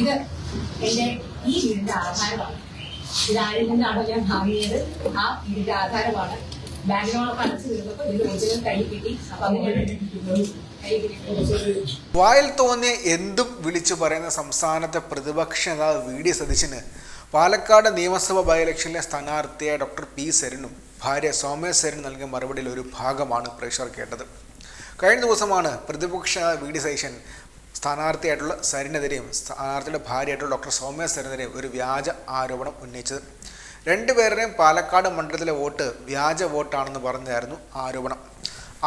ഇത് എന്റെ ഈ വീടിന്റെ ആധാരമാണ്. ഇത് ആരിൽ നിന്നാണോ ഞാൻ വാങ്ങിയത്. ആ വീടിന്റെ ആധാരമാണ്. ബാങ്ക് ലോണൊക്കെ അടച്ചു തീർന്നപ്പോ ഇത് ഒറിജിനൽ കൈ കിട്ടി. അപ്പൊ അങ്ങനെ വായിൽ തോന്നിയ എന്തും വിളിച്ചു പറയുന്ന സംസ്ഥാനത്തെ പ്രതിപക്ഷ നേതാവ് വി ഡി സതീശന് പാലക്കാട് നിയമസഭാ ബൈ ഇലക്ഷനിലെ സ്ഥാനാർത്ഥിയായ ഡോക്ടർ പി സരനും ഭാര്യ സൗമ്യ സരൻ നൽകിയ മറുപടിയിൽ ഒരു ഭാഗമാണ് പ്രേക്ഷകർ കേട്ടത്. കഴിഞ്ഞ ദിവസമാണ് പ്രതിപക്ഷ വി ഡി സതീശൻ സ്ഥാനാർത്ഥിയായിട്ടുള്ള സരിനെതിരെയും സ്ഥാനാർത്ഥിയുടെ ഭാര്യയായിട്ടുള്ള ഡോക്ടർ സൗമ്യ സരിനെതിരെയും ഒരു വ്യാജ ആരോപണം ഉന്നയിച്ചത്. രണ്ടുപേരുടെയും പാലക്കാട് മണ്ഡലത്തിലെ വോട്ട് വ്യാജ വോട്ടാണെന്ന് പറഞ്ഞായിരുന്നു ആരോപണം.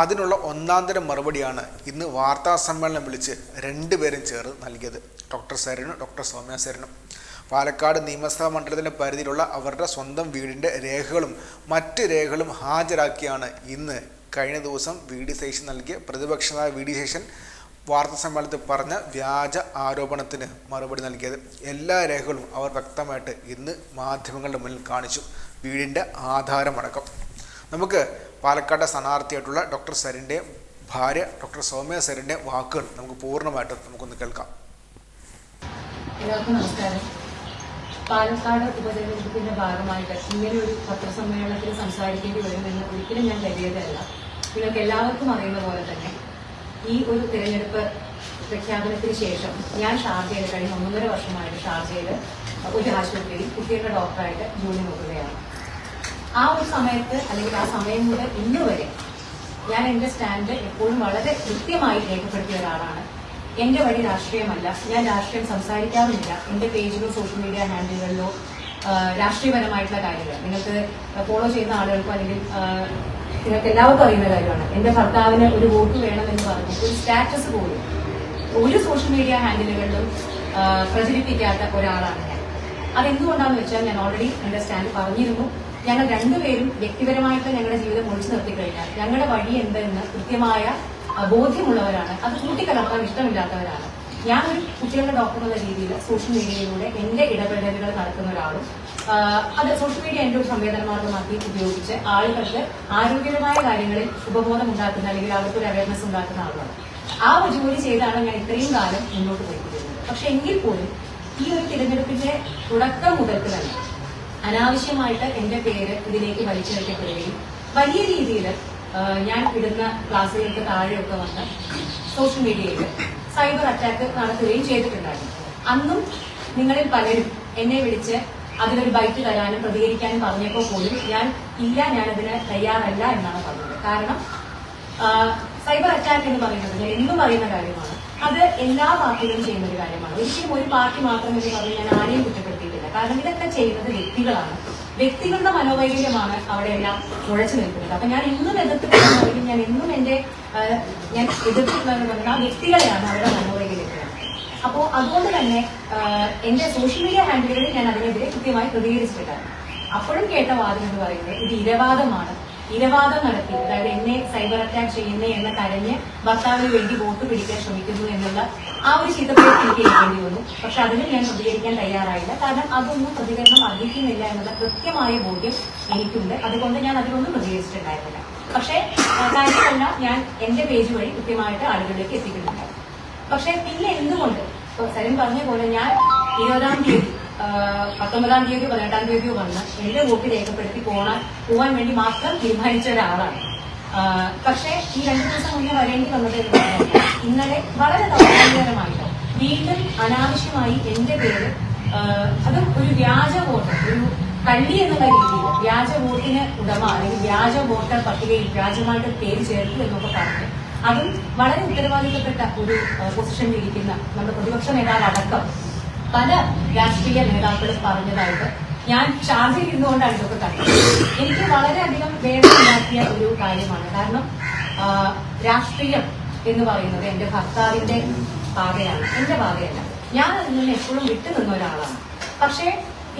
അതിനുള്ള ഒന്നാന്തരം മറുപടിയാണ് ഇന്ന് വാർത്താ സമ്മേളനം വിളിച്ച് രണ്ടുപേരും ചേർന്ന് നൽകിയത്. ഡോക്ടർ സരനും ഡോക്ടർ സൗമ്യ സരനും. പാലക്കാട് നിയമസഭാ മണ്ഡലത്തിന്റെ പരിധിയിലുള്ള അവരുടെ സ്വന്തം വീടിന്റെ രേഖകളും മറ്റ് രേഖകളും ഹാജരാക്കിയാണ് ഇന്ന് കഴിഞ്ഞ ദിവസം വി ഡി സേഷൻ നൽകിയ പ്രതിപക്ഷ നേതാവ് വി ഡി സതീശൻ വാർത്താ സമ്മേളനത്തിൽ പറഞ്ഞ വ്യാജ ആരോപണത്തിന് മറുപടി നൽകിയത്. എല്ലാ രേഖകളും അവർ വ്യക്തമായിട്ട് ഇന്ന് മാധ്യമങ്ങളുടെ മുന്നിൽ കാണിച്ചു. വീടിന്റെ ആധാരമടക്കം. നമുക്ക് പാലക്കാട് സ്ഥാനാർത്ഥിയായിട്ടുള്ള ഡോക്ടർ സരിന്റെ ഭാര്യ ഡോക്ടർ സൗമ്യ സരിന്റെ വാക്കുകൾ നമുക്ക് പൂർണമായിട്ടും നമുക്കൊന്ന് കേൾക്കാം. എല്ലാവർക്കും നമസ്കാരം. പാലക്കാട് ഉപതെരഞ്ഞെടുപ്പിന്റെ ഭാഗമായിട്ട് ഇങ്ങനെ ഒരു പത്രസമ്മേളനത്തിൽ സംസാരിക്കേണ്ടി വരുമെന്ന് ഒരിക്കലും ഞാൻ കരുതിയതല്ല. നിങ്ങൾക്ക് എല്ലാവർക്കും അറിയുന്ന പോലെ തന്നെ ഈ ഒരു തിരഞ്ഞെടുപ്പ് പ്രഖ്യാപനത്തിന് ശേഷം ഞാൻ ഷാർജയിൽ കഴിഞ്ഞ ഒന്നര വർഷമായിട്ട് ഷാർജയിൽ ഒരു ആശുപത്രിയിൽ കുട്ടികളുടെ ഡോക്ടറായിട്ട് ജോലി നോക്കുകയാണ്. ആ ഒരു സമയത്ത് അല്ലെങ്കിൽ ആ സമയം മുതൽ ഇന്ന് വരെ ഞാൻ എന്റെ സ്റ്റാൻഡ് എപ്പോഴും വളരെ കൃത്യമായി രേഖപ്പെടുത്തിയ ഒരാളാണ്. എന്റെ വഴി രാഷ്ട്രീയമല്ല. ഞാൻ രാഷ്ട്രീയം സംസാരിക്കാറുമില്ല. എന്റെ പേജിലോ സോഷ്യൽ മീഡിയ ഹാൻഡിലുകളിലോ രാഷ്ട്രീയപരമായിട്ടുള്ള കാര്യങ്ങൾ. നിങ്ങൾക്ക് ഫോളോ ചെയ്യുന്ന ആളുകൾക്കോ അല്ലെങ്കിൽ നിങ്ങൾക്ക് എല്ലാവർക്കും അറിയുന്ന കാര്യമാണ്. എന്റെ ഭർത്താവിന് ഒരു വോട്ട് വേണമെന്ന് പറഞ്ഞു ഒരു സ്റ്റാറ്റസ് പോലും ഒരു സോഷ്യൽ മീഡിയ ഹാൻഡിലുകളിലും പ്രചരിപ്പിക്കാത്ത ഒരാളാണ് ഞാൻ. അതെന്തുകൊണ്ടാണെന്ന് വെച്ചാൽ ഞാൻ ഓൾറെഡി എന്റെ സ്റ്റാൻഡ് പറഞ്ഞിരുന്നു. ഞങ്ങൾ രണ്ടുപേരും വ്യക്തിപരമായിട്ട് ഞങ്ങളുടെ ജീവിതം ഒഴിച്ചു നിർത്തി കഴിഞ്ഞാൽ ഞങ്ങളുടെ വഴി എന്തെന്ന് കൃത്യമായ ബോധ്യമുള്ളവരാണ്. അത് കൂട്ടിക്കലർത്താൻ ഇഷ്ടമില്ലാത്തവരാണ്. ഞാനൊരു കുട്ടികളുടെ ഡോക്ടർ എന്നുള്ള രീതിയിൽ സോഷ്യൽ മീഡിയയിലൂടെ എന്റെ ഇടപെടലുകൾ നടത്തുന്ന ഒരാളും അത് സോഷ്യൽ മീഡിയ എന്റെ ഒരു സംവേദന മാർഗമാക്കി ഉപയോഗിച്ച് ആളുകൾക്ക് ആരോഗ്യപരമായ കാര്യങ്ങളിൽ ഉപബോധം ഉണ്ടാക്കുന്ന അല്ലെങ്കിൽ അവർക്ക് ഒരു അവയർനെസ് ഉണ്ടാക്കുന്ന ആളാണ് ആ ഒരു ജോലി ചെയ്താണ് ഞാൻ ഇത്രയും കാലം മുന്നോട്ട് പോയിക്കൊണ്ടിരുന്നത്. പക്ഷെ എങ്കിൽ പോലും ഈ ഒരു തിരഞ്ഞെടുപ്പിന്റെ തുടക്കം മുതൽക്ക് തന്നെ അനാവശ്യമായിട്ട് എന്റെ പേര് ഇതിലേക്ക് വലിച്ചെടുക്കപ്പെടുകയും വലിയ രീതിയിൽ ഞാൻ ഇടുന്ന ക്ലാസ്സുകൾക്ക് താഴെയൊക്കെ വന്ന് സോഷ്യൽ മീഡിയയിൽ സൈബർ അറ്റാക്ക് നടത്തുകയും ചെയ്തിട്ടുണ്ടായിരുന്നു അന്നും നിങ്ങളിൽ പലരും എന്നെ വിളിച്ച് അതിലൊരു ബൈറ്റ് തരാനും പ്രതികരിക്കാനും പറഞ്ഞപ്പോൾ പോലും ഞാൻ ഇല്ല ഞാനതിന് തയ്യാറല്ല എന്നാണ് പറഞ്ഞത്. കാരണം സൈബർ അറ്റാക്ക് എന്ന് പറയുന്നത് ഞാൻ എന്നും പറയുന്ന കാര്യമാണ്. അത് എല്ലാ പാർട്ടികളും ചെയ്യുന്ന ഒരു കാര്യമാണ്. ഒരിക്കലും ഒരു പാർട്ടി മാത്രം എന്ന് പറഞ്ഞ് ഞാൻ ആരെയും കുറ്റപ്പെടുത്തിയിട്ടില്ല. കാരണം ഇതൊക്കെ ചെയ്യുന്നത് വ്യക്തികളാണ്. വ്യക്തികളുടെ മനോവൈകല്യമാണ് അവിടെ എല്ലാം ഉഴച്ചു നിൽക്കുന്നത്. അപ്പൊ ഞാൻ ഇന്നും എതിർത്തിട്ടുള്ള അല്ലെങ്കിൽ ഞാൻ ഇന്നും എന്റെ ഞാൻ എതിർത്തിട്ടുള്ളതെന്ന് പറഞ്ഞാൽ ആ വ്യക്തികളെയാണ് അവരുടെ മനോവൈകല്യം അപ്പോ അതുകൊണ്ട് തന്നെ എന്റെ സോഷ്യൽ മീഡിയ ഹാൻഡിലുകളിൽ ഞാൻ അതിനെതിരെ കൃത്യമായി പ്രതികരിച്ചിട്ടുണ്ടായിരുന്നു അപ്പോഴും കേട്ട വാദം എന്ന് പറയുന്നത് ഇത് ഇരവാദമാണ്. ഇരവാദം നടത്തി അതായത് എന്നെ സൈബർ അറ്റാക്ക് ചെയ്യുന്നേ എന്ന് കരഞ്ഞ് ഭർത്താവിന് വേണ്ടി വോട്ട് പിടിക്കാൻ ശ്രമിക്കുന്നു എന്നുള്ള ആ ഒരു ചീത്തപ്പേര് എനിക്ക് ഏൽക്കേണ്ടി വന്നു. പക്ഷെ അതിന് ഞാൻ പ്രതികരിക്കാൻ തയ്യാറായില്ല. കാരണം അതൊന്നും പ്രതികരണം അർഹിക്കുന്നില്ല എന്നുള്ള കൃത്യമായ ബോധ്യം എനിക്കുണ്ട്. അതുകൊണ്ട് ഞാൻ അതിലൊന്നും പ്രതികരിച്ചിട്ടുണ്ടായിരുന്നില്ല. പക്ഷേ കാര്യമല്ല ഞാൻ എന്റെ പേജ് വഴി കൃത്യമായിട്ട് ആളുകളിലേക്ക് എത്തിക്കുന്നുണ്ട്. പക്ഷെ പിന്നെ എന്തുകൊണ്ട്? സരൻ പറഞ്ഞ പോലെ ഞാൻ ഇരുപതാം തീയതി പത്തൊമ്പതാം തീയതിയോ പതിനെട്ടാം തീയതിയോ വന്ന് എന്റെ വോട്ട് രേഖപ്പെടുത്തി പോകാൻ പോകാൻ വേണ്ടി മാത്രം തീരുമാനിച്ച ഒരാളാണ്. പക്ഷേ ഈ രണ്ടു ദിവസം മുന്നേ വരേണ്ടി വന്നത് ഇന്നലെ വളരെ ദൗർഭാഗ്യകരമായിട്ട് വീണ്ടും അനാവശ്യമായി എന്റെ പേര് അത് ഒരു വ്യാജ വോട്ട് ഒരു കള്ളി എന്നുള്ള രീതിയിൽ വ്യാജ വോട്ടിന് ഉടമ അല്ലെങ്കിൽ വ്യാജ വോട്ടർ പട്ടികയിൽ വ്യാജമായിട്ട് പേര് ചേർത്തു എന്നൊക്കെ പറഞ്ഞു അതും വളരെ ഉത്തരവാദിത്തപ്പെട്ട ഒരു പൊസിഷനിൽ ഇരിക്കുന്ന നമ്മുടെ പ്രതിപക്ഷ നേതാവ് അടക്കം പല രാഷ്ട്രീയ നേതാക്കളും പറഞ്ഞതായിട്ട് ഞാൻ ഷാർജയിൽ ഇരുന്നുകൊണ്ടാണ് ഇതൊക്കെ കണ്ടത്. എനിക്ക് വളരെയധികം വേദന ഉണ്ടാക്കിയ ഒരു കാര്യമാണ്. കാരണം രാഷ്ട്രീയം എന്ന് പറയുന്നത് എന്റെ ഭർത്താവിന്റെ പാതയാണ്. എന്റെ പാതയല്ല. ഞാൻ അതിൽ നിന്ന് എപ്പോഴും വിട്ടുനിന്ന ഒരാളാണ്. പക്ഷേ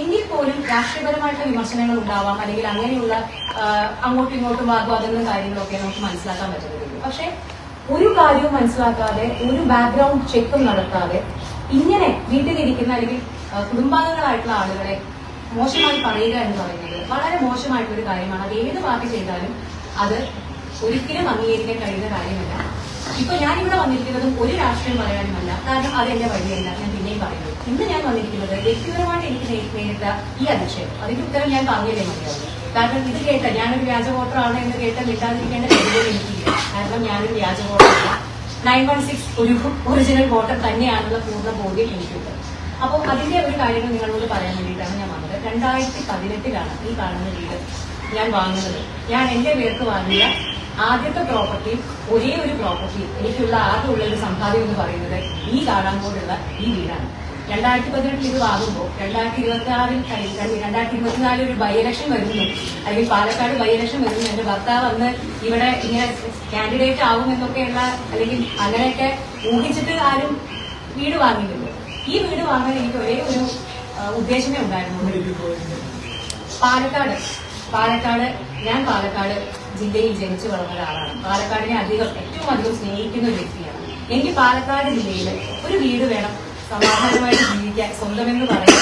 എങ്കിൽ പോലും രാഷ്ട്രീയപരമായിട്ടുള്ള വിമർശനങ്ങൾ ഉണ്ടാവാം അല്ലെങ്കിൽ അങ്ങനെയുള്ള അങ്ങോട്ടും ഇങ്ങോട്ടും വാഗ്വാദങ്ങളും കാര്യങ്ങളൊക്കെ നമുക്ക് മനസ്സിലാക്കാൻ പറ്റുന്നുള്ളൂ പക്ഷേ ഒരു കാര്യവും മനസ്സിലാക്കാതെ ഒരു ബാക്ക്ഗ്രൗണ്ട് ചെക്കും നടത്താതെ ഇങ്ങനെ വീട്ടിലിരിക്കുന്ന അല്ലെങ്കിൽ കുടുംബാംഗങ്ങളായിട്ടുള്ള ആളുകളെ മോശമായി പറയുക എന്ന് പറയുന്നത് വളരെ മോശമായിട്ടുള്ള ഒരു കാര്യമാണ്. അത് ഏത് പാർട്ടി ചെയ്താലും അത് ഒരിക്കലും അംഗീകരിക്കാൻ കഴിയുന്ന കാര്യമല്ല. ഇപ്പൊ ഇവിടെ വന്നിരിക്കുന്നതും ഒരു രാഷ്ട്രീയം പറയാനുമല്ല. കാരണം അതെന്റെ വഴിയല്ല. ഞാൻ പിന്നെയും പറയുന്നു. ഇന്ന് ഞാൻ വന്നിരിക്കുന്നത് വ്യക്തിപരമായിട്ട് എനിക്ക് നേരിട്ട ഈ അതിശയം അതിന്റെ ഉത്തരം ഞാൻ പറഞ്ഞില്ലേ മതിയാവും. കാരണം ഇത് കേട്ട ഞാനൊരു വ്യാജ വോട്ടറാണ് എന്ന് കേട്ട കിട്ടാതിരിക്കേണ്ട കാര്യം എനിക്കില്ല. കാരണം ഞാനൊരു വ്യാജ വോട്ടറല്ല നയൻ വൺ സിക്സ് ഒരു ഒറിജിനൽ വോട്ടർ തന്നെയാണെന്നുള്ള പൂർണ ബോധ്യം എനിക്കുണ്ട്. അപ്പോൾ അതിന്റെ ഒരു കാര്യങ്ങൾ നിങ്ങളോട് പറയാൻ വേണ്ടിയിട്ടാണ് ഞാൻ വന്നത്. രണ്ടായിരത്തി പതിനെട്ടിലാണ് ഈ കാണുന്ന വീട് ഞാൻ വാങ്ങുന്നത്. ഞാൻ എന്റെ പേർക്ക് വാങ്ങിയ ആദ്യത്തെ പ്രോപ്പർട്ടി ഒരേ ഒരു പ്രോപ്പർട്ടി എനിക്കുള്ള ആകെ ഉള്ള ഒരു സമ്പാദ്യം എന്ന് പറയുന്നത് ഈ കാണാൻ പോലുള്ള ഈ വീടാണ്. രണ്ടായിരത്തി പതിനെട്ടിൽ ഇത് വാങ്ങുമ്പോൾ രണ്ടായിരത്തി ഇരുപത്തി ആറിൽ രണ്ടായിരത്തി ഇരുപത്തിനാലിൽ ഒരു ബൈ ഇലക്ഷൻ വരുന്നു. അല്ലെങ്കിൽ പാലക്കാട് ബൈ ഇലക്ഷൻ വരുന്നു. എന്റെ ഭർത്താവ് വന്ന് ഇവിടെ ഇങ്ങനെ കാൻഡിഡേറ്റ് ആവും എന്നൊക്കെയുള്ള അല്ലെങ്കിൽ അങ്ങനെയൊക്കെ ഊഹിച്ചിട്ട് ആരും വീട് വാങ്ങിയിട്ടുണ്ട് ഈ വീട് വാങ്ങാൻ എനിക്ക് ഒരേ ഒരു ഉദ്ദേശമേ ഉണ്ടായിരുന്നു പാലക്കാട്. പാലക്കാട് ഞാൻ പാലക്കാട് ജില്ലയിൽ ജനിച്ചു വളർന്ന ഒരാളാണ് പാലക്കാടിനെ അധികം ഏറ്റവും അധികം സ്നേഹിക്കുന്ന ഒരു വ്യക്തിയാണ്. എനിക്ക് പാലക്കാട് ജില്ലയിൽ ഒരു വീട് വേണം. സമാധാനമായിട്ട് ജീവിക്കാൻ സ്വന്തമെന്ന് പറയാൻ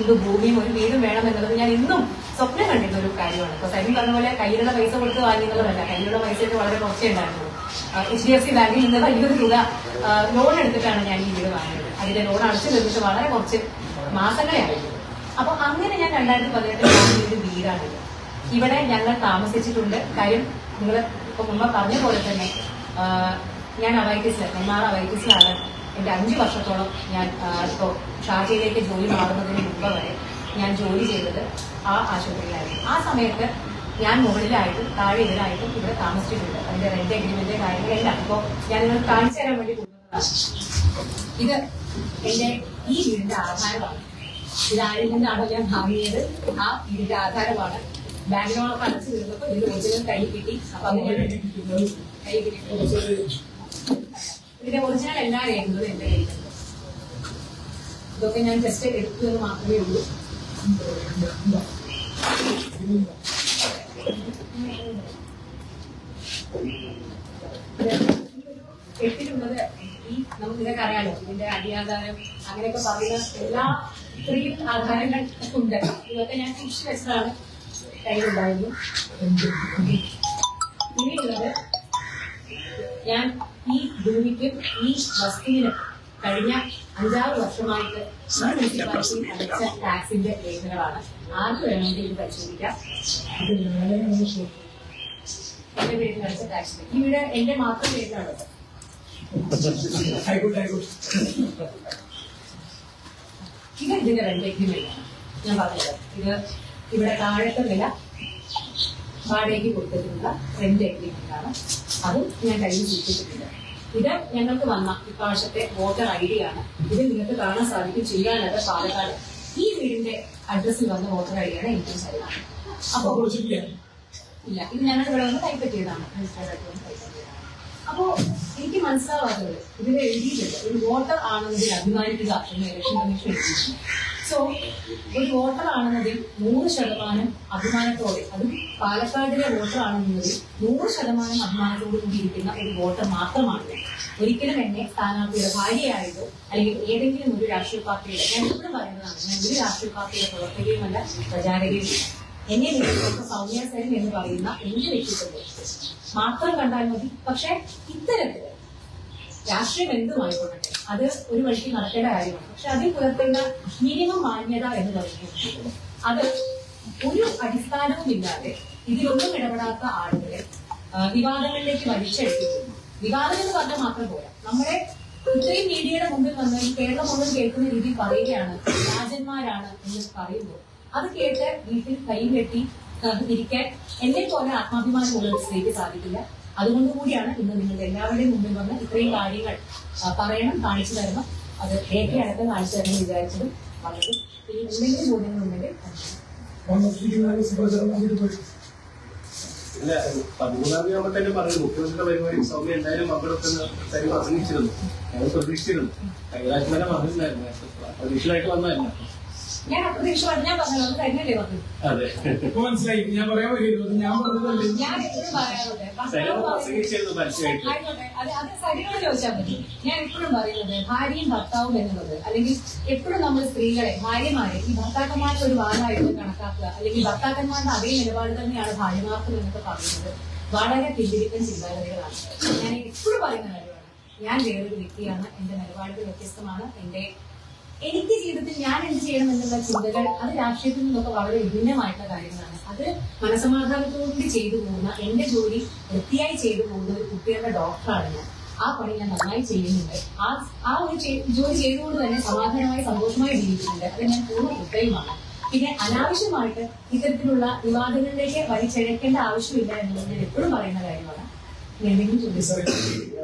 ഒരു ഭൂമിയും ഒരു വീടും വേണം എന്നുള്ളത് ഞാൻ ഇന്നും സ്വപ്നം കണ്ടിരുന്ന ഒരു കാര്യമാണ്. ഇപ്പൊ സൈൻ പറഞ്ഞ പോലെ കയ്യിലുള്ള പൈസ കൊടുത്ത് വാങ്ങിയെന്നുള്ളതല്ല. കയ്യിലുള്ള പൈസയൊക്കെ വളരെ കുറച്ചേ ഉണ്ടായിരുന്നുള്ളൂ. എച്ച് ഡി എഫ് സി ബാങ്കിൽ നിന്ന് വലിയൊരു തുക ലോൺ എടുത്തിട്ടാണ് ഞാൻ ഈ വീട് വാങ്ങിയത്. അതിന്റെ ലോൺ അടച്ചു തീർന്നിട്ട് വളരെ കുറച്ച് മാസങ്ങളെ ആയിരുന്നു അപ്പൊ അങ്ങനെ ഞാൻ രണ്ടായിരത്തി പതിനെട്ടിൽ ഒരു വീടാണിത്. ഇവിടെ ഞങ്ങൾ താമസിച്ചിട്ടുണ്ട്. കാര്യം നിങ്ങൾ ഇപ്പൊ മുമ്പ് പറഞ്ഞ പോലെ തന്നെ ഞാൻ അവൈറ്റിസ് നെന്മാറ അവൈറ്റിസിലാണ് എന്റെ അഞ്ച് വർഷത്തോളം ഞാൻ ഇപ്പോൾ ഇപ്പോ ഷാർജയിലേക്ക് ജോലി മാറുന്നതിന് മുമ്പ് വരെ ഞാൻ ജോലി ചെയ്തത് ആ ആശുപത്രിയിലായിരുന്നു. ആ സമയത്ത് ഞാൻ മുകളിലായിട്ടും താഴെ ഇതിലായിട്ടും ഇവിടെ താമസിച്ചിട്ടുണ്ട്. അതിന്റെ റെന്റ് അഗ്രിമെന്റ് കാര്യങ്ങളെല്ലാം ഇപ്പോ ഞാൻ നിങ്ങൾ കാണിച്ചു തരാൻ വേണ്ടി ഇത് എന്റെ ഈ വീടിന്റെ ആധാരമാണ്. ഇതാരിൽ നിന്നാണോ ഞാൻ വാങ്ങിയത്? ആ വീടിന്റെ ആധാരമാണ്. ബാങ്കിനോടൊപ്പം അടച്ചു തീർന്നപ്പോ ഇതിൽ ഒറിജിനൽ കൈ കിട്ടി. അപ്പൊ അങ്ങനെ കൈ കിട്ടി. ഇതിന്റെ ഒറിജിനൽ എല്ലാ രേഖകളും എന്റെ കയ്യിലുണ്ട്. ഇതൊക്കെ ഞാൻ ജസ്റ്റ് എടുത്തു എന്ന് മാത്രമേ ഉള്ളൂ. എട്ടിലുള്ളത് ഈ നമുക്ക് ഇതൊക്കെ അറിയാലോ ഇതിന്റെ അടിയാധാരം അങ്ങനെയൊക്കെ പറയുന്ന എല്ലാ ഇത്രയും ആധാരങ്ങൾ ഉണ്ട്. ഇതൊക്കെ ഞാൻ സൂക്ഷിച്ചു വെച്ചതാണ് കയ്യിലുണ്ടായിരുന്നു ഇനിയുള്ളത് ഞാൻ ഈ ഭൂമിക്കും ഈ വസ്തുവിനും കഴിഞ്ഞ അഞ്ചാറ് വർഷമായിട്ട് അടച്ച ടാക്സിന്റെ രേഖകളാണ് ആർക്ക് വേണമെങ്കിൽ ഇത് പരിശോധിക്കാം? എന്റെ പേരിൽ അടച്ച ടാക്സ്. ഈ വീട് എന്റെ മാത്രം പേരിലാണുള്ളത് ഇത് ഇതിന്റെ രണ്ട് എഗ്രിമെന്റ് ഞാൻ പറഞ്ഞത് ഇത് ഇവിടെ താഴത്തെ നില വാടകയ്ക്ക് കൊടുത്തിട്ടുള്ള രണ്ട് എഗ്രിമെന്റ് ആണ്. അതും ഞാൻ കയ്യിൽ സൂക്ഷിച്ചിട്ടുണ്ട്. ഇത് ഞങ്ങൾക്ക് വന്ന ഇപ്രാവശ്യത്തെ വോട്ടർ ഐ ഡി ആണ്. ഇത് നിങ്ങൾക്ക് കാണാൻ സാധിക്കും ചെയ്യാനത് പാലക്കാട്. ഈ വീടിന്റെ അഡ്രസ്സിൽ വന്ന വോട്ടർ ഐ ഡിയാണ് എനിക്കും ശരിയാണ്. അപ്പൊ ഇല്ല ഇത് ഞങ്ങൾ ഇവിടെ വന്ന് കൈപ്പറ്റിയതാണ് രജിസ്റ്റർ ആയിട്ട് കൈപ്പറ്റിയതാണ് അപ്പോ എനിക്ക് മനസ്സിലാവാത്തത്. ഇതിൽ എഴുതിയിട്ടുണ്ട്. ഒരു വോട്ടർ ആണെന്നതിൽ അഭിമാനിക്കുക. എന്ന് ഇലക്ഷൻ കമ്മീഷൻ എഴുതിയിട്ടുണ്ട്. സോ ഒരു വോട്ടർ ആണെന്നതിൽ നൂറ് ശതമാനം അഭിമാനത്തോടെ അതും പാലക്കാടിലെ വോട്ടർ ആണെന്നതിൽ നൂറ് ശതമാനം അഭിമാനത്തോടു കൂടിയിരിക്കുന്ന ഒരു വോട്ടർ മാത്രമാണ്. ഒരിക്കലും എന്നെ സ്ഥാനാർത്ഥിയുടെ ഭാര്യയായിട്ടോ അല്ലെങ്കിൽ ഏതെങ്കിലും ഒരു രാഷ്ട്രീയ പാർട്ടിയുടെ ഞാൻ എപ്പോഴും പറയുന്നതാണ് ഞാൻ ഒരു രാഷ്ട്രീയ പാർട്ടിയുടെ പ്രവർത്തകയുമല്ല പ്രചാരകയുമില്ല എന്നെ വ്യക്തിത്വം എന്ന് പറയുന്ന എന്റെ വ്യക്തിത്വത്തെ മാത്രം കണ്ടാൽ മതി. പക്ഷെ ഇത്തരത്തിൽ രാഷ്ട്രീയം എന്തുമായിക്കൊള്ളട്ടെ? അത് ഒരു വഴിക്ക് നടക്കേണ്ട കാര്യമാണ്. പക്ഷെ അതിൽ പുലർത്തേണ്ട മിനിമം മാന്യത എന്ന് പറയുന്നത് അത് ഒരു അടിസ്ഥാനവും ഇല്ലാതെ ഇതിലൊന്നും ഇടപെടാത്ത ആളുകളെ വിവാദങ്ങളിലേക്ക് വലിച്ചെടുത്തിട്ടുണ്ട് വിവാദം എന്ന് പറഞ്ഞാൽ മാത്രം പോരാ. നമ്മുടെ ഇത്രയും മീഡിയയുടെ മുമ്പിൽ വന്ന് കേരളം മുഴുവൻ കേൾക്കുന്ന രീതിയിൽ പറയുകയാണ് രാജന്മാരാണ് എന്ന് പറയുമ്പോൾ അത് കേട്ട് വീട്ടിൽ കൈ കെട്ടി ഇരിക്കാൻ എന്നെ പോലെ ആത്മാഭിമാനമുള്ള ഒരു സ്ത്രീക്ക് സാധിക്കില്ല. അതുകൊണ്ട് കൂടിയാണ് ഇന്ന് നിങ്ങളുടെ എല്ലാവരുടെയും മുമ്പിൽ വന്ന് ഇത്രയും കാര്യങ്ങൾ പറയണം കാണിച്ചു തരണം. അത് രേഖയടക്കം കാണിച്ചു തരണം വിചാരിച്ചതും വളരെ ഇനി ചോദ്യങ്ങളുണ്ടെങ്കിൽ ഇല്ല പതിമൂന്നാം ഞാൻ അപ്രതീക്ഷിതമായിട്ട് ഞാൻ പറഞ്ഞല്ലോ അത് തന്നെയല്ലേ പറഞ്ഞു മനസ്സിലായി. ഞാൻ പറയാൻ വരികയില്ല ഞാൻ പറഞ്ഞതല്ലേ? ഞാൻ എപ്പോഴും പറയാറുണ്ട്. ആയിക്കോട്ടെ. അത് അത് സരിയോട് ചോദിച്ചാൽ മതി. ഞാൻ എപ്പോഴും പറയുന്നത് ഭാര്യയും ഭർത്താവും എന്നുള്ളത് അല്ലെങ്കിൽ എപ്പോഴും നമ്മൾ സ്ത്രീകളെ ഭാര്യമാരെ ഈ ഭർത്താക്കന്മാരുടെ ഒരു വാലായിട്ട് കണക്കാക്കുക. അല്ലെങ്കിൽ ഭർത്താക്കന്മാരുടെ അതേ നിലപാട് തന്നെയാണ് ഭാര്യമാർക്കും എന്നൊക്കെ പറയുന്നത്. വളരെ പിന്തിരിപ്പൻ ചിന്താഗതികളാണ്. ഞാൻ എപ്പോഴും പറയുന്ന കാര്യമാണ് ഞാൻ വേറൊരു വ്യക്തിയാണ് എന്റെ നിലപാടുകൾ വ്യത്യസ്തമാണ് എന്റെ എനിക്ക് ജീവിതത്തിൽ ഞാൻ എന്ത് ചെയ്യണം എന്നുള്ള ചിന്തകൾ അത് രാഷ്ട്രീയത്തിൽ നിന്നൊക്കെ വളരെ വിഭിന്നമായിട്ടുള്ള കാര്യങ്ങളാണ്. അത് മനസമാധാനത്തോടുകൂടി ചെയ്തു പോകുന്ന എന്റെ ജോലി വൃത്തിയായി ചെയ്തു പോകുന്ന ഒരു കുട്ടികളുടെ ഡോക്ടറാണ് ഞാൻ. ആ പണി ഞാൻ നന്നായി ചെയ്യുന്നുണ്ട്. ആ ആ ഒരു ജോലി ചെയ്തുകൊണ്ട് തന്നെ സമാധാനമായി സന്തോഷമായി ജീവിക്കുന്നുണ്ട് അത് ഞാൻ പൂർണ കൃത്യമാണ് പിന്നെ അനാവശ്യമായിട്ട് ഇത്തരത്തിലുള്ള വിവാദങ്ങളിലേക്ക് വലിച്ചഴക്കേണ്ട ആവശ്യമില്ല എന്നുള്ളത് ഞാൻ എപ്പോഴും പറയുന്ന കാര്യമാണ് ഞാൻ എന്തെങ്കിലും ചോദിച്ചു